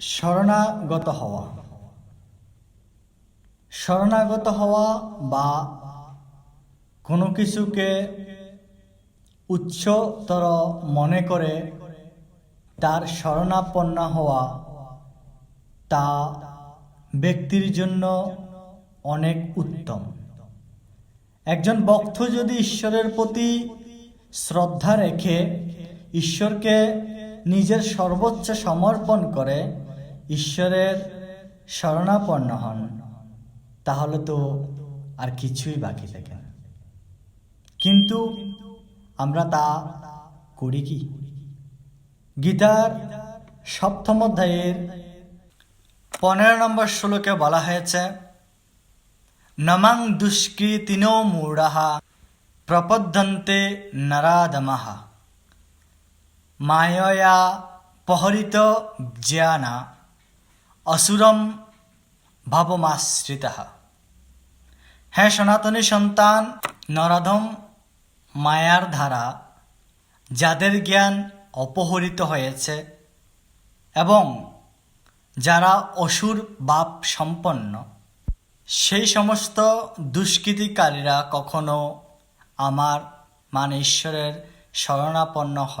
শরণাগত হওয়া। শরণাগত হওয়া বা কোনো কিছুকে উচ্চতর মনে করে তার শরণাপন্ন হওয়া তা ব্যক্তির জন্য অনেক উত্তম। একজন ভক্ত যদি ঈশ্বরের প্রতি শ্রদ্ধা রেখে ঈশ্বরকে নিজের সর্বোচ্চ সমর্পণ করে ঈশ্বরের শরণাপন্ন হন, তাহলে তো আর কিছুই বাকি থাকে না। কিন্তু আমরা তা করি কি? গীতার সপ্তম অধ্যায়ের পনেরো নম্বর শ্লোকে বলা হয়েছে, নমাং দুষ্কৃতিনো মূঢ়াহা প্রপদ্যন্তে নরাদমাহা মায়য়া পহরিত জ্ঞানা অসুরম ভাবমাশ্রিতা। হ্যাঁ সনাতনী সন্তান, নরাধম মায়ার ধারা, যাদের জ্ঞান অপহরিত হয়েছে এবং যারা অসুর বাপ সম্পন্ন, সেই সমস্ত দুষ্কৃতিকারীরা কখনো আমার মানে ঈশ্বরের শরণাপন্ন হয়।